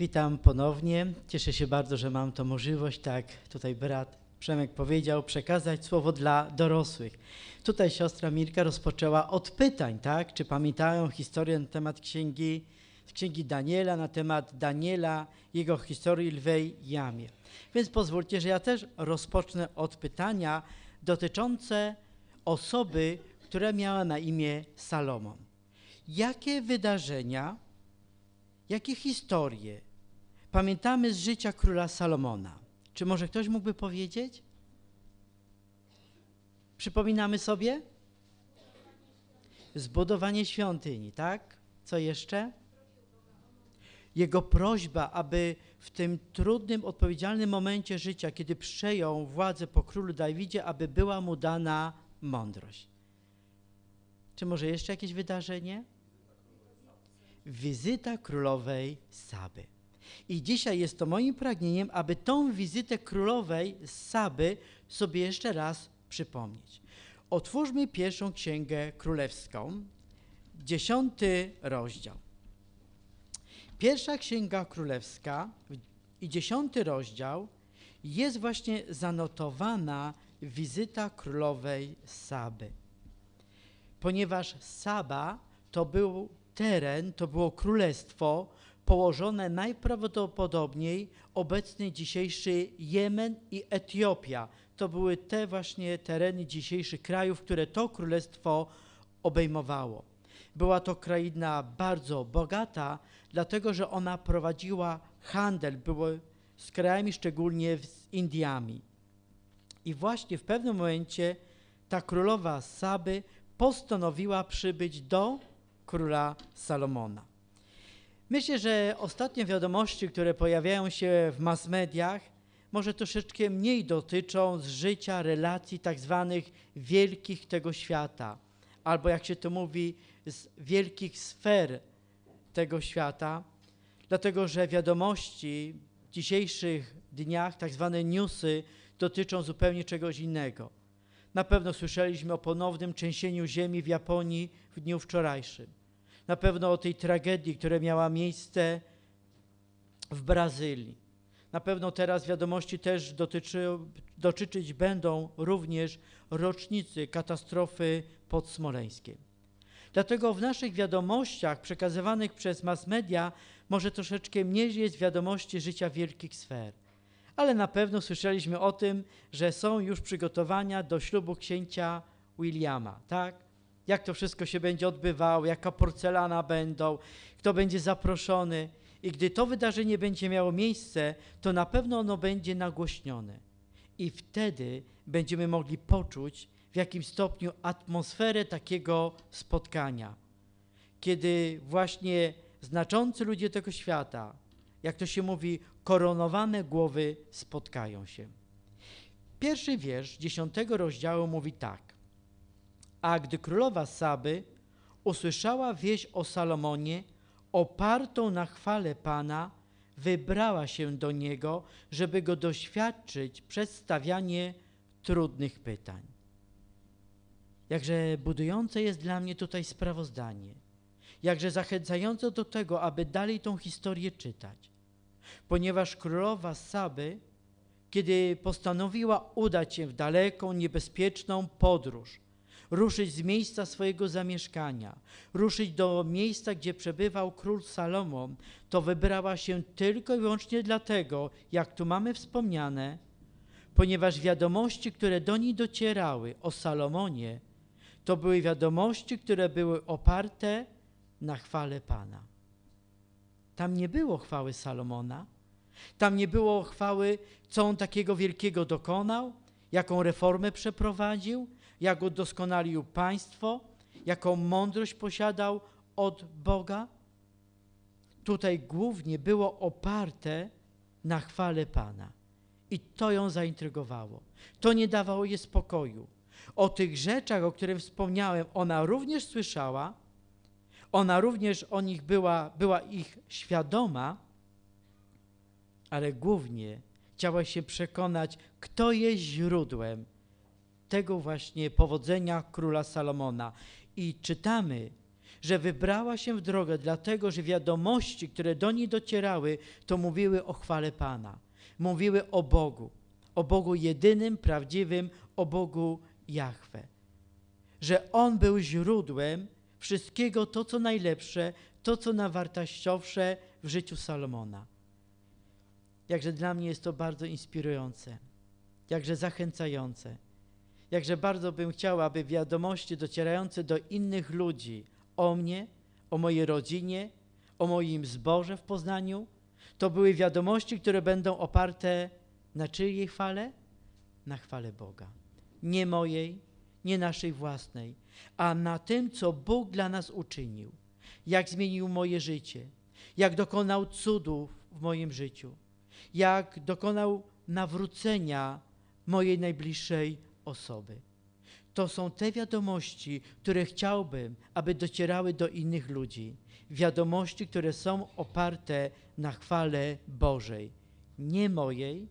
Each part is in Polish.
Witam ponownie. Cieszę się bardzo, że mam tą możliwość, tak tutaj brat Przemek powiedział, przekazać słowo dla dorosłych. Tutaj siostra Mirka rozpoczęła od pytań, tak? Czy pamiętają historię na temat księgi, księgi Daniela, na temat Daniela, jego historii lwej jamie. Więc pozwólcie, że ja też rozpocznę od pytania dotyczące osoby, która miała na imię Salomon. Jakie wydarzenia, jakie historie pamiętamy z życia króla Salomona? Czy może ktoś mógłby powiedzieć? Przypominamy sobie? Zbudowanie świątyni, tak? Co jeszcze? Jego prośba, aby w tym trudnym, odpowiedzialnym momencie życia, kiedy przejął władzę po królu Dawidzie, aby była mu dana mądrość. Czy może jeszcze jakieś wydarzenie? Wizyta królowej Saby. I dzisiaj jest to moim pragnieniem, aby tą wizytę królowej Saby sobie jeszcze raz przypomnieć. Otwórzmy pierwszą księgę królewską, dziesiąty rozdział. Pierwsza księga królewska i dziesiąty rozdział jest właśnie zanotowana wizyta królowej Saby. Ponieważ Saba to był teren, to było królestwo, położone najprawdopodobniej obecny dzisiejszy Jemen i Etiopia. To były te właśnie tereny dzisiejszych krajów, które to królestwo obejmowało. Była to kraina bardzo bogata, dlatego że ona prowadziła handel było z krajami, szczególnie z Indiami. I właśnie w pewnym momencie ta królowa Saby postanowiła przybyć do króla Salomona. Myślę, że ostatnie wiadomości, które pojawiają się w mass mediach, może troszeczkę mniej dotyczą z życia, relacji tak zwanych wielkich tego świata, albo jak się to mówi, z wielkich sfer tego świata, dlatego że wiadomości w dzisiejszych dniach, tak zwane newsy, dotyczą zupełnie czegoś innego. Na pewno słyszeliśmy o ponownym trzęsieniu ziemi w Japonii w dniu wczorajszym na pewno o tej tragedii, która miała miejsce w Brazylii. Na pewno teraz wiadomości też dotyczy, dotyczyć będą również rocznicy katastrofy pod Smoleńskiem. Dlatego w naszych wiadomościach przekazywanych przez mass media może troszeczkę mniej jest wiadomości życia wielkich sfer. Ale na pewno słyszeliśmy o tym, że są już przygotowania do ślubu księcia Williama, tak? Jak to wszystko się będzie odbywało, jaka porcelana będą, kto będzie zaproszony. I gdy to wydarzenie będzie miało miejsce, to na pewno ono będzie nagłośnione. I wtedy będziemy mogli poczuć w jakim stopniu atmosferę takiego spotkania. Kiedy właśnie znaczący ludzie tego świata, jak to się mówi, koronowane głowy spotkają się. Pierwszy wiersz dziesiątego rozdziału mówi tak. A gdy królowa Saby usłyszała wieść o Salomonie, opartą na chwale Pana, wybrała się do niego, żeby go doświadczyć przez stawianie trudnych pytań. Jakże budujące jest dla mnie tutaj sprawozdanie, jakże zachęcające do tego, aby dalej tą historię czytać. Ponieważ królowa Saby, kiedy postanowiła udać się w daleką, niebezpieczną podróż, ruszyć z miejsca swojego zamieszkania, ruszyć do miejsca, gdzie przebywał król Salomon, to wybrała się tylko i wyłącznie dlatego, jak tu mamy wspomniane, ponieważ wiadomości, które do niej docierały o Salomonie, to były wiadomości, które były oparte na chwale Pana. Tam nie było chwały Salomona, tam nie było chwały, co on takiego wielkiego dokonał, jaką reformę przeprowadził, jak udoskonalił państwo, jaką mądrość posiadał od Boga. Tutaj głównie było oparte na chwale Pana. I to ją zaintrygowało. To nie dawało jej spokoju. O tych rzeczach, o których wspomniałem, ona również słyszała, ona również o nich była, była ich świadoma, ale głównie chciała się przekonać, kto jest źródłem tego właśnie powodzenia króla Salomona. I czytamy, że wybrała się w drogę, dlatego że wiadomości, które do niej docierały, to mówiły o chwale Pana. Mówiły o Bogu, o Bogu jedynym, prawdziwym, o Bogu Jahwe. Że On był źródłem wszystkiego to, co najlepsze, to, co najwartościowsze w życiu Salomona. Jakże dla mnie jest to bardzo inspirujące, jakże zachęcające, jakże bardzo bym chciał, aby wiadomości docierające do innych ludzi o mnie, o mojej rodzinie, o moim zborze w Poznaniu, to były wiadomości, które będą oparte na czyjej chwale? Na chwale Boga. Nie mojej, nie naszej własnej, a na tym, co Bóg dla nas uczynił, jak zmienił moje życie, jak dokonał cudów w moim życiu, jak dokonał nawrócenia mojej najbliższej osoby. To są te wiadomości, które chciałbym, aby docierały do innych ludzi. Wiadomości, które są oparte na chwale Bożej, nie mojej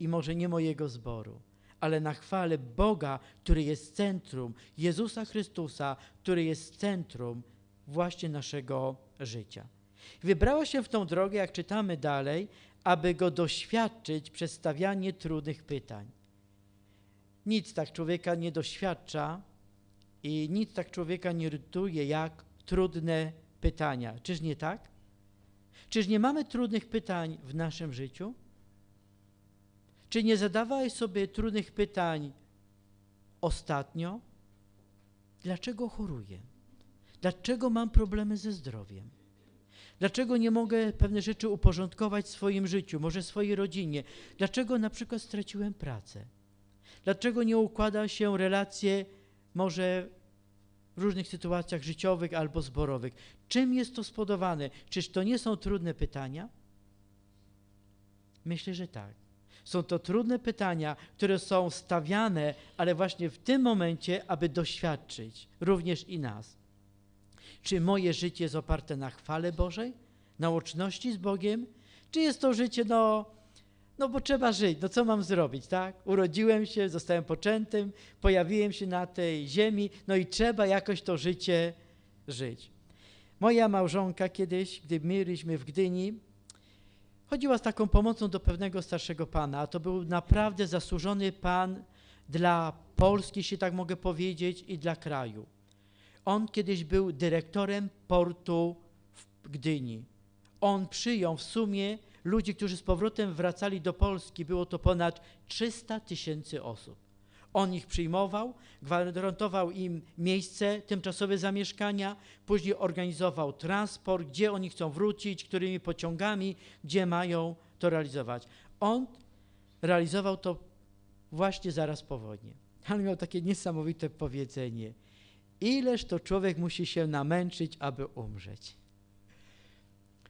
i może nie mojego zboru, ale na chwale Boga, który jest centrum, Jezusa Chrystusa, który jest centrum właśnie naszego życia. Wybrała się w tą drogę, jak czytamy dalej, aby go doświadczyć przez stawianie trudnych pytań. Nic tak człowieka nie doświadcza i nic tak człowieka nie irytuje jak trudne pytania. Czyż nie tak? Czyż nie mamy trudnych pytań w naszym życiu? Czy nie zadawałeś sobie trudnych pytań ostatnio? Dlaczego choruję? Dlaczego mam problemy ze zdrowiem? Dlaczego nie mogę pewne rzeczy uporządkować w swoim życiu, może swojej rodzinie? Dlaczego na przykład straciłem pracę? Dlaczego nie układa się relacje może w różnych sytuacjach życiowych albo zborowych? Czym jest to spowodowane? Czyż to nie są trudne pytania? Myślę, że tak. Są to trudne pytania, które są stawiane, ale właśnie w tym momencie, aby doświadczyć również i nas. Czy moje życie jest oparte na chwale Bożej, na łączności z Bogiem, czy jest to życie, no, no bo trzeba żyć, no co mam zrobić, tak? Urodziłem się, zostałem poczętym, pojawiłem się na tej ziemi, no i trzeba jakoś to życie żyć. Moja małżonka kiedyś, gdy byliśmy w Gdyni, chodziła z taką pomocą do pewnego starszego pana, a to był naprawdę zasłużony pan dla Polski, jeśli tak mogę powiedzieć, i dla kraju. On kiedyś był dyrektorem portu w Gdyni. On przyjął w sumie ludzi, którzy z powrotem wracali do Polski. Było to ponad 300 tysięcy osób. On ich przyjmował, gwarantował im miejsce, tymczasowe zamieszkania, później organizował transport, gdzie oni chcą wrócić, którymi pociągami, gdzie mają to realizować. On realizował to właśnie zaraz po wojnie. Ale miał takie niesamowite powiedzenie – Ileż to człowiek musi się namęczyć, aby umrzeć.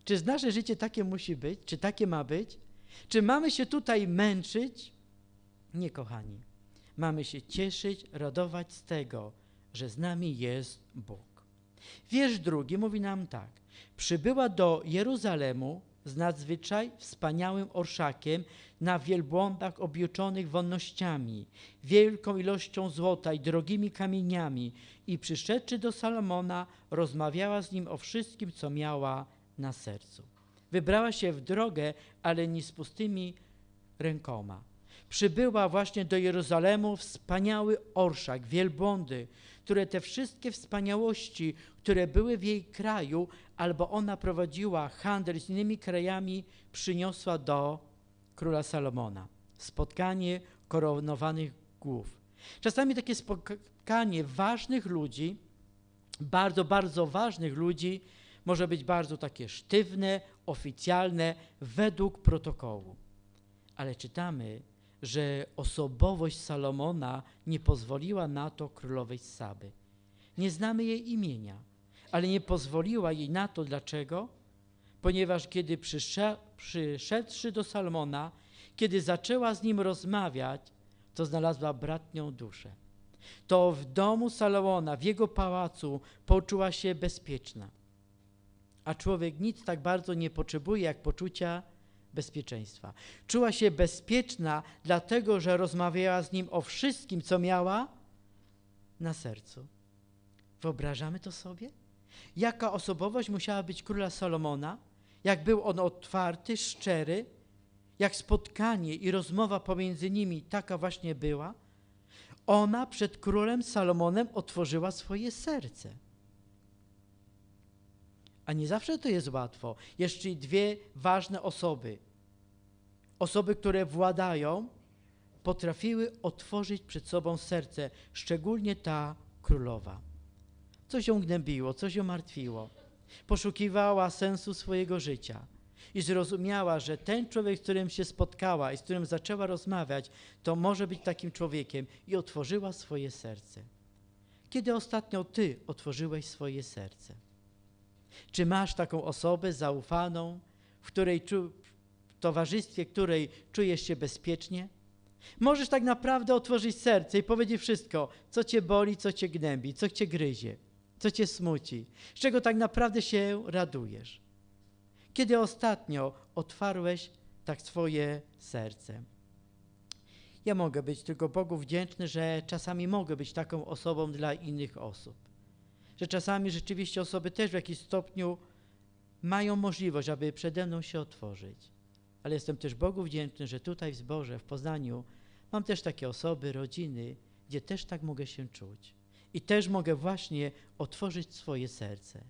Czy nasze życie takie musi być? Czy takie ma być? Czy mamy się tutaj męczyć? Nie, kochani. Mamy się cieszyć, radować z tego, że z nami jest Bóg. Wiersz drugi mówi nam tak. Przybyła do Jeruzalemu z nadzwyczaj wspaniałym orszakiem na wielbłądach objuczonych wonnościami, wielką ilością złota i drogimi kamieniami i przyszedłszy do Salomona, rozmawiała z nim o wszystkim, co miała na sercu. Wybrała się w drogę, ale nie z pustymi rękoma. Przybyła właśnie do Jerozolemu wspaniały orszak, wielbłądy, które te wszystkie wspaniałości, które były w jej kraju, albo ona prowadziła handel z innymi krajami, przyniosła do króla Salomona. Spotkanie koronowanych głów. Czasami takie spotkanie ważnych ludzi, bardzo, bardzo ważnych ludzi, może być bardzo takie sztywne, oficjalne, według protokołu. Ale czytamy, że osobowość Salomona nie pozwoliła na to królowej Saby. Nie znamy jej imienia, ale nie pozwoliła jej na to. Dlaczego? Ponieważ kiedy przyszedłszy do Salomona, kiedy zaczęła z nim rozmawiać, to znalazła bratnią duszę. To w domu Salomona, w jego pałacu poczuła się bezpieczna. A człowiek nic tak bardzo nie potrzebuje jak poczucia bezpieczeństwa. Czuła się bezpieczna, dlatego że rozmawiała z nim o wszystkim, co miała na sercu. Wyobrażamy to sobie? Jaka osobowość musiała być króla Salomona? Jak był on otwarty, szczery? Jak spotkanie i rozmowa pomiędzy nimi taka właśnie była? Ona przed królem Salomonem otworzyła swoje serce. A nie zawsze to jest łatwo. Jeszcze dwie ważne osoby, osoby, które władają, potrafiły otworzyć przed sobą serce, szczególnie ta królowa. Coś ją gnębiło, coś ją martwiło. Poszukiwała sensu swojego życia i zrozumiała, że ten człowiek, z którym się spotkała i z którym zaczęła rozmawiać, to może być takim człowiekiem i otworzyła swoje serce. Kiedy ostatnio ty otworzyłeś swoje serce? Czy masz taką osobę zaufaną, w której w towarzystwie której czujesz się bezpiecznie? Możesz tak naprawdę otworzyć serce i powiedzieć wszystko, co cię boli, co cię gnębi, co cię gryzie, co cię smuci, z czego tak naprawdę się radujesz. Kiedy ostatnio otwarłeś tak swoje serce? Ja mogę być tylko Bogu wdzięczny, że czasami mogę być taką osobą dla innych osób. Że czasami rzeczywiście osoby też w jakimś stopniu mają możliwość, aby przede mną się otworzyć. Ale jestem też Bogu wdzięczny, że tutaj w Zborze, w Poznaniu mam też takie osoby, rodziny, gdzie też tak mogę się czuć. I też mogę właśnie otworzyć swoje serce.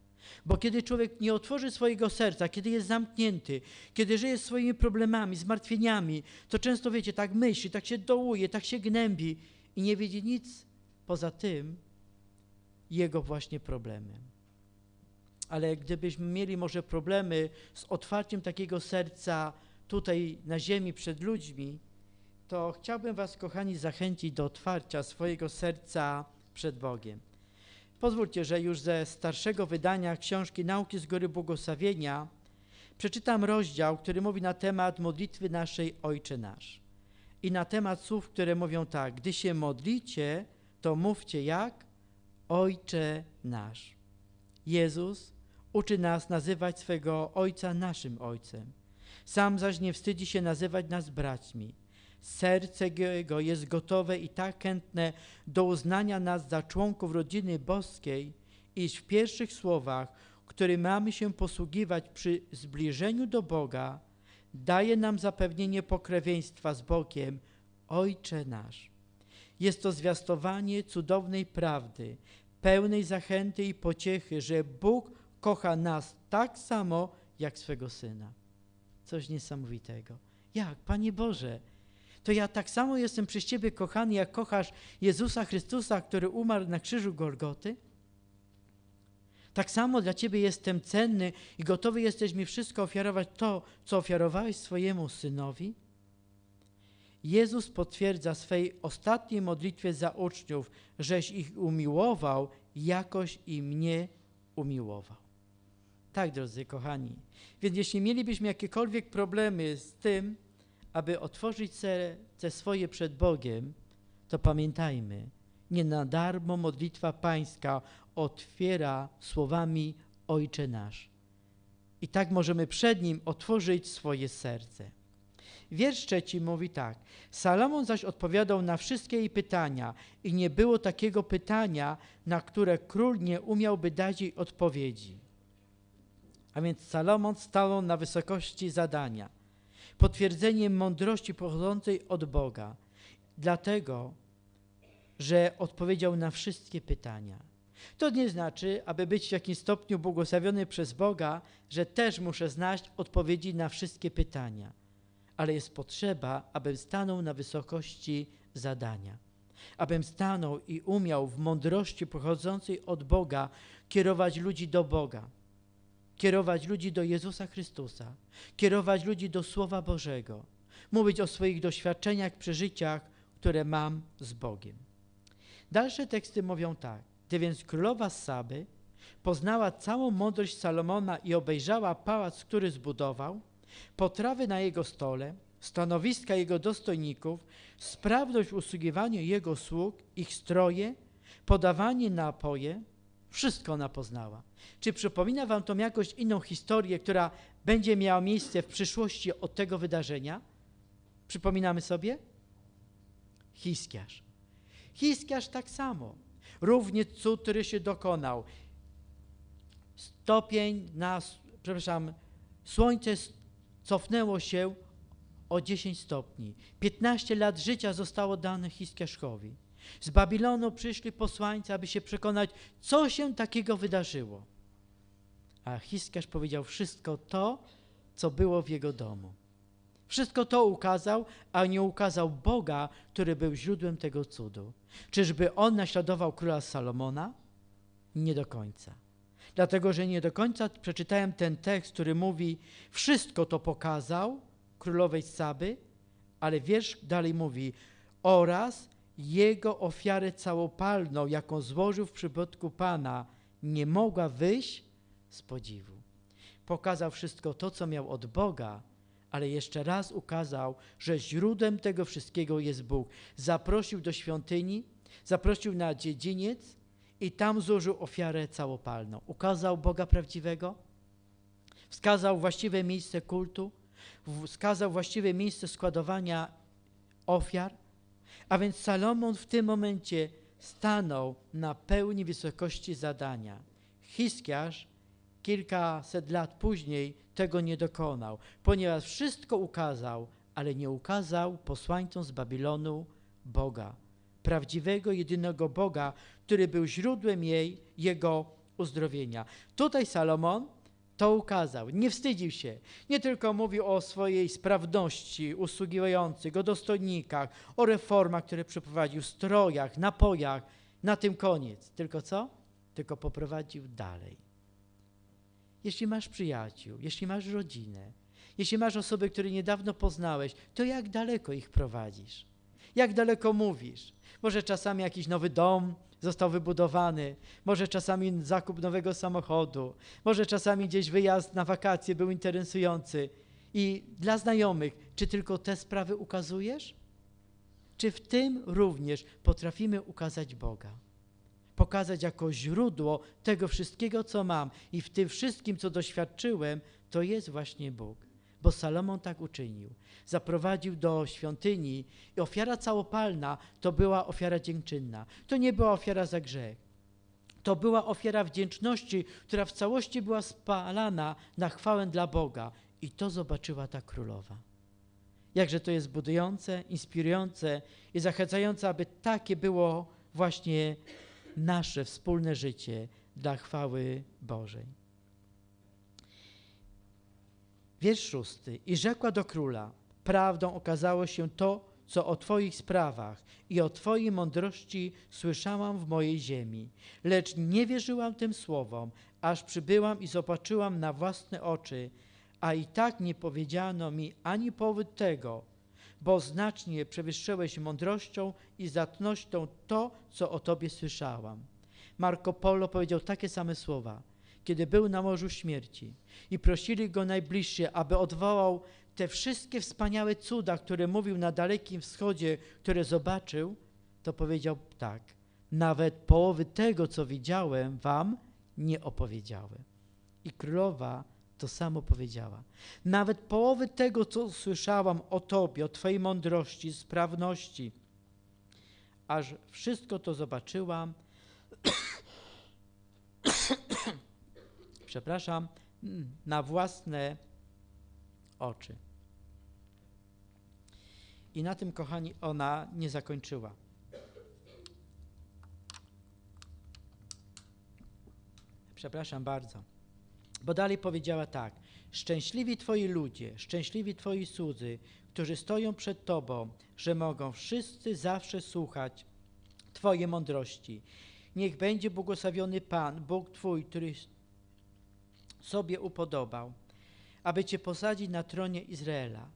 Bo kiedy człowiek nie otworzy swojego serca, kiedy jest zamknięty, kiedy żyje swoimi problemami, zmartwieniami, to często, wiecie, tak myśli, tak się dołuje, tak się gnębi i nie widzi nic poza tym jego właśnie problemem. Ale gdybyśmy mieli może problemy z otwarciem takiego serca tutaj na ziemi przed ludźmi, to chciałbym Was, kochani, zachęcić do otwarcia swojego serca przed Bogiem. Pozwólcie, że już ze starszego wydania książki Nauki z Góry Błogosławienia przeczytam rozdział, który mówi na temat modlitwy naszej Ojcze Nasz. I na temat słów, które mówią tak, gdy się modlicie, to mówcie jak? Ojcze Nasz. Jezus uczy nas nazywać swego Ojca naszym Ojcem. Sam zaś nie wstydzi się nazywać nas braćmi. Serce Jego jest gotowe i tak chętne do uznania nas za członków rodziny boskiej, iż w pierwszych słowach, którymi mamy się posługiwać przy zbliżeniu do Boga, daje nam zapewnienie pokrewieństwa z Bogiem, Ojcze nasz. Jest to zwiastowanie cudownej prawdy, pełnej zachęty i pociechy, że Bóg kocha nas tak samo jak swego Syna. Coś niesamowitego. Jak, Panie Boże, to ja tak samo jestem przez Ciebie kochany, jak kochasz Jezusa Chrystusa, który umarł na krzyżu Golgoty? Tak samo dla Ciebie jestem cenny i gotowy jesteś mi wszystko ofiarować to, co ofiarowałeś swojemu Synowi? Jezus potwierdza swej ostatniej modlitwie za uczniów, żeś ich umiłował, jakoś i mnie umiłował. Tak, drodzy kochani. Więc jeśli mielibyśmy jakiekolwiek problemy z tym, aby otworzyć serce swoje przed Bogiem, to pamiętajmy, nie na darmo modlitwa pańska otwiera słowami Ojcze nasz. I tak możemy przed Nim otworzyć swoje serce. Wiersz trzeci mówi tak. Salomon zaś odpowiadał na wszystkie jej pytania i nie było takiego pytania, na które król nie umiałby dać jej odpowiedzi. A więc Salomon stanął na wysokości zadania. Potwierdzeniem mądrości pochodzącej od Boga, dlatego, że odpowiedział na wszystkie pytania. To nie znaczy, aby być w jakimś stopniu błogosławiony przez Boga, że też muszę znać odpowiedzi na wszystkie pytania, ale jest potrzeba, abym stanął na wysokości zadania, abym stanął i umiał w mądrości pochodzącej od Boga kierować ludzi do Boga kierować ludzi do Jezusa Chrystusa, kierować ludzi do Słowa Bożego, mówić o swoich doświadczeniach, przeżyciach, które mam z Bogiem. Dalsze teksty mówią tak. Gdy więc królowa Saby poznała całą mądrość Salomona i obejrzała pałac, który zbudował, potrawy na jego stole, stanowiska jego dostojników, sprawność w usługiwaniu jego sług, ich stroje, podawanie napoje, wszystko ona poznała. Czy przypomina wam to jakąś inną historię, która będzie miała miejsce w przyszłości od tego wydarzenia? Przypominamy sobie? Hiskiarz. Hiskiarz tak samo. Równie cud, który się dokonał. Stopień na, przepraszam, słońce cofnęło się o 10 stopni. 15 lat życia zostało dane Hiskiaszkowi. Z Babilonu przyszli posłańcy, aby się przekonać, co się takiego wydarzyło. A Hiskiasz powiedział wszystko to, co było w jego domu. Wszystko to ukazał, a nie ukazał Boga, który był źródłem tego cudu. Czyżby on naśladował króla Salomona? Nie do końca. Dlatego, że nie do końca przeczytałem ten tekst, który mówi: Wszystko to pokazał królowej Saby, ale wiersz dalej mówi: oraz jego ofiarę całopalną, jaką złożył w przybytku Pana, nie mogła wyjść z podziwu. Pokazał wszystko to, co miał od Boga, ale jeszcze raz ukazał, że źródłem tego wszystkiego jest Bóg. Zaprosił do świątyni, zaprosił na dziedziniec i tam złożył ofiarę całopalną. Ukazał Boga prawdziwego, wskazał właściwe miejsce kultu, wskazał właściwe miejsce składowania ofiar, a więc Salomon w tym momencie stanął na pełni wysokości zadania. Hiskiarz kilkaset lat później tego nie dokonał, ponieważ wszystko ukazał, ale nie ukazał posłańcom z Babilonu Boga, prawdziwego, jedynego Boga, który był źródłem jej, jego uzdrowienia. Tutaj Salomon to ukazał. Nie wstydził się. Nie tylko mówił o swojej sprawności usługujących, o dostojnikach, o reformach, które przeprowadził, strojach, napojach. Na tym koniec. Tylko co? Tylko poprowadził dalej. Jeśli masz przyjaciół, jeśli masz rodzinę, jeśli masz osoby, które niedawno poznałeś, to jak daleko ich prowadzisz? Jak daleko mówisz? Może czasami jakiś nowy dom został wybudowany, może czasami zakup nowego samochodu, może czasami gdzieś wyjazd na wakacje był interesujący. I dla znajomych, czy tylko te sprawy ukazujesz? Czy w tym również potrafimy ukazać Boga? pokazać jako źródło tego wszystkiego, co mam i w tym wszystkim, co doświadczyłem, to jest właśnie Bóg. Bo Salomon tak uczynił. Zaprowadził do świątyni i ofiara całopalna to była ofiara dziękczynna. To nie była ofiara za grzech. To była ofiara wdzięczności, która w całości była spalana na chwałę dla Boga. I to zobaczyła ta królowa. Jakże to jest budujące, inspirujące i zachęcające, aby takie było właśnie nasze wspólne życie dla chwały Bożej. Wiersz szósty. I rzekła do króla, prawdą okazało się to, co o Twoich sprawach i o Twojej mądrości słyszałam w mojej ziemi. Lecz nie wierzyłam tym słowom, aż przybyłam i zobaczyłam na własne oczy, a i tak nie powiedziano mi ani powód tego, bo znacznie przewyższyłeś mądrością i zatnością to, co o Tobie słyszałam. Marco Polo powiedział takie same słowa, kiedy był na morzu śmierci i prosili go najbliżsi, aby odwołał te wszystkie wspaniałe cuda, które mówił na Dalekim Wschodzie, które zobaczył, to powiedział tak, nawet połowy tego, co widziałem, wam nie opowiedziałem. I królowa to samo powiedziała. Nawet połowy tego, co słyszałam o Tobie, o Twojej mądrości, sprawności, aż wszystko to zobaczyłam, przepraszam, na własne oczy. I na tym, kochani, ona nie zakończyła. Przepraszam bardzo. Bo dalej powiedziała tak: Szczęśliwi Twoi ludzie, szczęśliwi Twoi słudzy, którzy stoją przed Tobą, że mogą wszyscy zawsze słuchać Twojej mądrości. Niech będzie błogosławiony Pan, Bóg Twój, który sobie upodobał, aby Cię posadzić na tronie Izraela.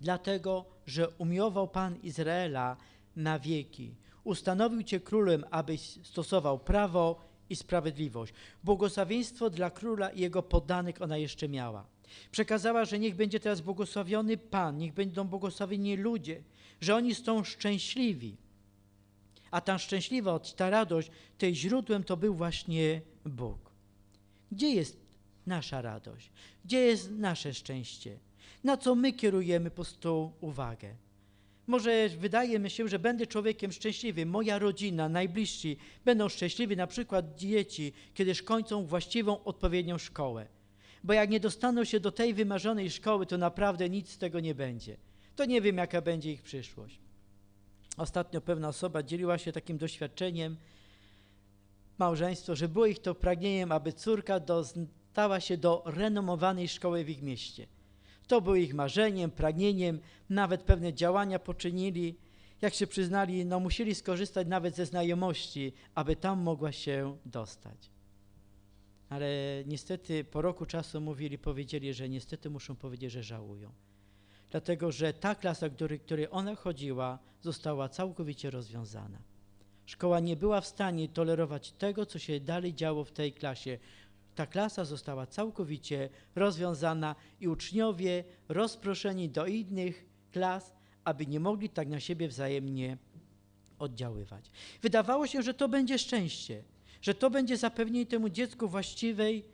Dlatego, że umiłował Pan Izraela na wieki. Ustanowił Cię królem, abyś stosował prawo i sprawiedliwość. Błogosławieństwo dla króla i jego poddanych ona jeszcze miała. Przekazała, że niech będzie teraz błogosławiony Pan, niech będą błogosławieni ludzie, że oni są szczęśliwi. A ta szczęśliwość, ta radość, tej źródłem to był właśnie Bóg. Gdzie jest nasza radość? Gdzie jest nasze szczęście? Na co my kierujemy prostu uwagę? Może wydaje mi się, że będę człowiekiem szczęśliwym, moja rodzina, najbliżsi będą szczęśliwi, na przykład dzieci, kiedyż kończą właściwą, odpowiednią szkołę. Bo jak nie dostaną się do tej wymarzonej szkoły, to naprawdę nic z tego nie będzie. To nie wiem, jaka będzie ich przyszłość. Ostatnio pewna osoba dzieliła się takim doświadczeniem, małżeństwo, że było ich to pragnieniem, aby córka dostała się do renomowanej szkoły w ich mieście. To było ich marzeniem, pragnieniem, nawet pewne działania poczynili. Jak się przyznali, no musieli skorzystać nawet ze znajomości, aby tam mogła się dostać. Ale niestety po roku czasu mówili, powiedzieli, że niestety muszą powiedzieć, że żałują. Dlatego, że ta klasa, do której ona chodziła, została całkowicie rozwiązana. Szkoła nie była w stanie tolerować tego, co się dalej działo w tej klasie. Ta klasa została całkowicie rozwiązana i uczniowie rozproszeni do innych klas, aby nie mogli tak na siebie wzajemnie oddziaływać. Wydawało się, że to będzie szczęście, że to będzie zapewnienie temu dziecku właściwej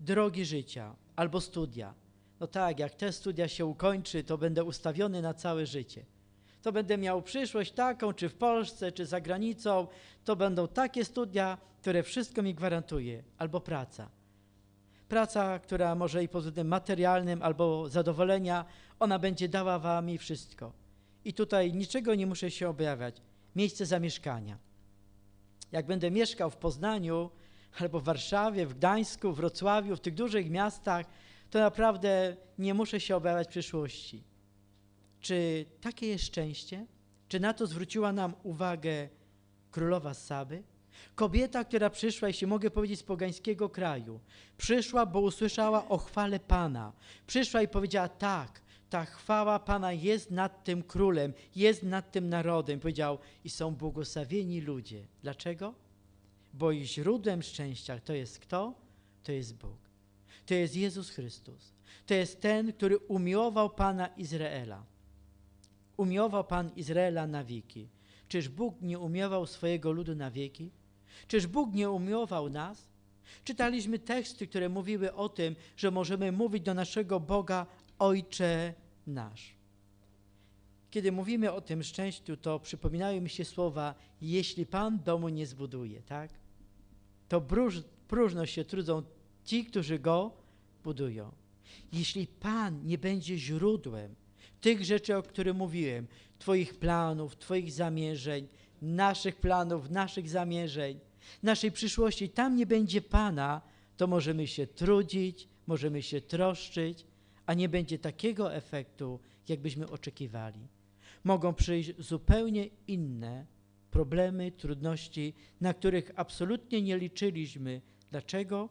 drogi życia albo studia. No tak, jak te studia się ukończy, to będę ustawiony na całe życie to będę miał przyszłość taką, czy w Polsce, czy za granicą. To będą takie studia, które wszystko mi gwarantuje, albo praca. Praca, która może i pod względem materialnym, albo zadowolenia, ona będzie dała wam wszystko. I tutaj niczego nie muszę się objawiać. Miejsce zamieszkania. Jak będę mieszkał w Poznaniu, albo w Warszawie, w Gdańsku, w Wrocławiu, w tych dużych miastach, to naprawdę nie muszę się obawiać przyszłości. Czy takie jest szczęście? Czy na to zwróciła nam uwagę królowa Saby? Kobieta, która przyszła, jeśli mogę powiedzieć, z pogańskiego kraju, przyszła, bo usłyszała o chwale Pana. Przyszła i powiedziała: Tak, ta chwała Pana jest nad tym królem, jest nad tym narodem. Powiedział: I są błogosławieni ludzie. Dlaczego? Bo i źródłem szczęścia to jest kto? To jest Bóg. To jest Jezus Chrystus. To jest ten, który umiłował Pana Izraela umiłował Pan Izraela na wieki. Czyż Bóg nie umiłował swojego ludu na wieki? Czyż Bóg nie umiłował nas? Czytaliśmy teksty, które mówiły o tym, że możemy mówić do naszego Boga Ojcze nasz. Kiedy mówimy o tym szczęściu, to przypominają mi się słowa, jeśli Pan domu nie zbuduje, tak? To próż, próżno się trudzą ci, którzy go budują. Jeśli Pan nie będzie źródłem, tych rzeczy, o których mówiłem, Twoich planów, Twoich zamierzeń, naszych planów, naszych zamierzeń, naszej przyszłości, tam nie będzie Pana, to możemy się trudzić, możemy się troszczyć, a nie będzie takiego efektu, jakbyśmy oczekiwali. Mogą przyjść zupełnie inne problemy, trudności, na których absolutnie nie liczyliśmy. Dlaczego?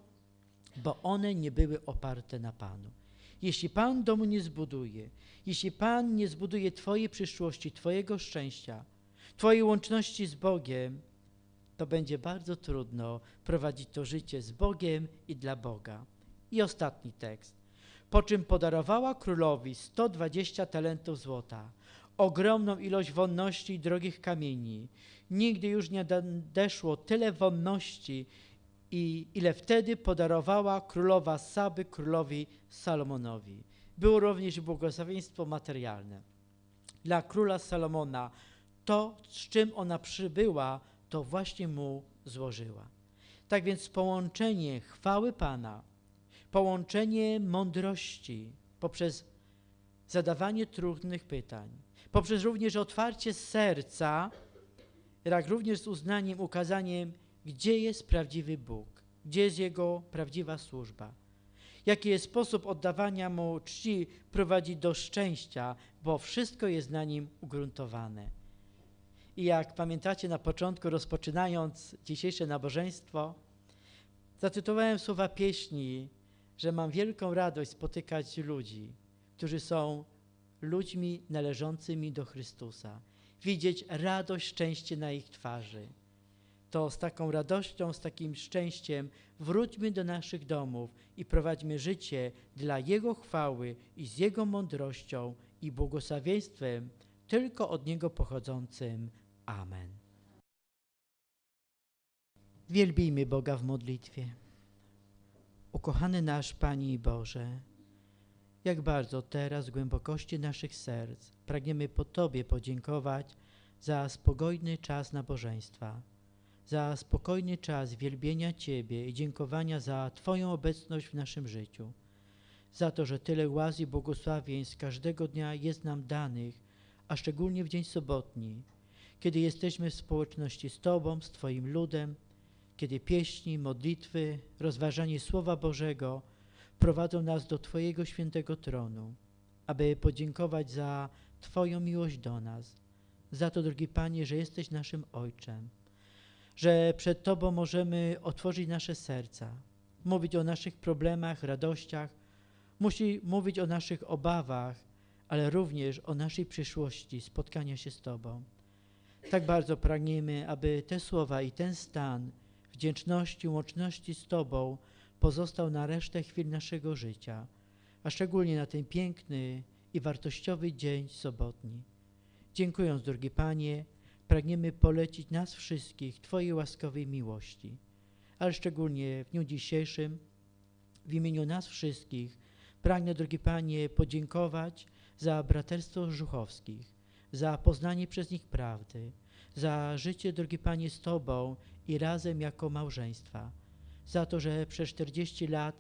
Bo one nie były oparte na Panu. Jeśli Pan domu nie zbuduje, jeśli Pan nie zbuduje Twojej przyszłości, Twojego szczęścia, Twojej łączności z Bogiem, to będzie bardzo trudno prowadzić to życie z Bogiem i dla Boga. I ostatni tekst. Po czym podarowała królowi 120 talentów złota, ogromną ilość wonności i drogich kamieni. Nigdy już nie nadeszło tyle wonności, i ile wtedy podarowała królowa Saby królowi Salomonowi. Było również błogosławieństwo materialne. Dla króla Salomona to, z czym ona przybyła, to właśnie mu złożyła. Tak więc połączenie chwały Pana, połączenie mądrości poprzez zadawanie trudnych pytań, poprzez również otwarcie serca, jak również z uznaniem, ukazaniem gdzie jest prawdziwy Bóg, gdzie jest Jego prawdziwa służba. Jaki jest sposób oddawania Mu czci prowadzi do szczęścia, bo wszystko jest na Nim ugruntowane. I jak pamiętacie na początku, rozpoczynając dzisiejsze nabożeństwo, zatytułowałem słowa pieśni, że mam wielką radość spotykać ludzi, którzy są ludźmi należącymi do Chrystusa. Widzieć radość, szczęście na ich twarzy to z taką radością, z takim szczęściem wróćmy do naszych domów i prowadźmy życie dla Jego chwały i z Jego mądrością i błogosławieństwem tylko od Niego pochodzącym. Amen. Wielbijmy Boga w modlitwie. Ukochany nasz Pani Boże, jak bardzo teraz w głębokości naszych serc pragniemy po Tobie podziękować za spokojny czas nabożeństwa, za spokojny czas wielbienia Ciebie i dziękowania za Twoją obecność w naszym życiu, za to, że tyle łaski i błogosławieństw każdego dnia jest nam danych, a szczególnie w dzień sobotni, kiedy jesteśmy w społeczności z Tobą, z Twoim ludem, kiedy pieśni, modlitwy, rozważanie Słowa Bożego prowadzą nas do Twojego świętego tronu, aby podziękować za Twoją miłość do nas, za to, drogi Panie, że jesteś naszym Ojczem, że przed Tobą możemy otworzyć nasze serca, mówić o naszych problemach, radościach, musi mówić o naszych obawach, ale również o naszej przyszłości, spotkania się z Tobą. Tak bardzo pragniemy, aby te słowa i ten stan wdzięczności, łączności z Tobą pozostał na resztę chwil naszego życia, a szczególnie na ten piękny i wartościowy dzień sobotni. Dziękując, drogi Panie, pragniemy polecić nas wszystkich Twojej łaskowej miłości, ale szczególnie w dniu dzisiejszym w imieniu nas wszystkich pragnę, drogi Panie, podziękować za braterstwo Żuchowskich, za poznanie przez nich prawdy, za życie, drogi Panie, z Tobą i razem jako małżeństwa, za to, że przez 40 lat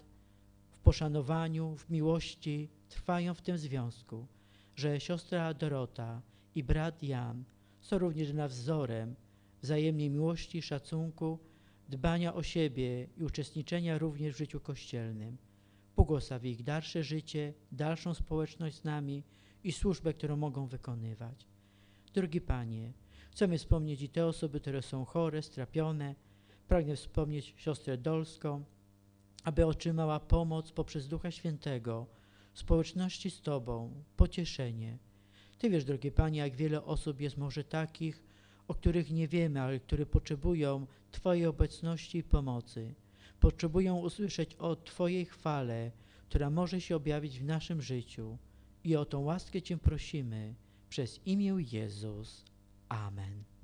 w poszanowaniu, w miłości trwają w tym związku, że siostra Dorota i brat Jan są również dla wzorem wzajemnej miłości, szacunku, dbania o siebie i uczestniczenia również w życiu kościelnym. Błogosław ich dalsze życie, dalszą społeczność z nami i służbę, którą mogą wykonywać. Drogi Panie, chcemy wspomnieć i te osoby, które są chore, strapione. Pragnę wspomnieć siostrę Dolską, aby otrzymała pomoc poprzez Ducha Świętego, społeczności z Tobą, pocieszenie. Ty wiesz, drogie Panie, jak wiele osób jest może takich, o których nie wiemy, ale które potrzebują Twojej obecności i pomocy. Potrzebują usłyszeć o Twojej chwale, która może się objawić w naszym życiu. I o tą łaskę Cię prosimy przez imię Jezus. Amen.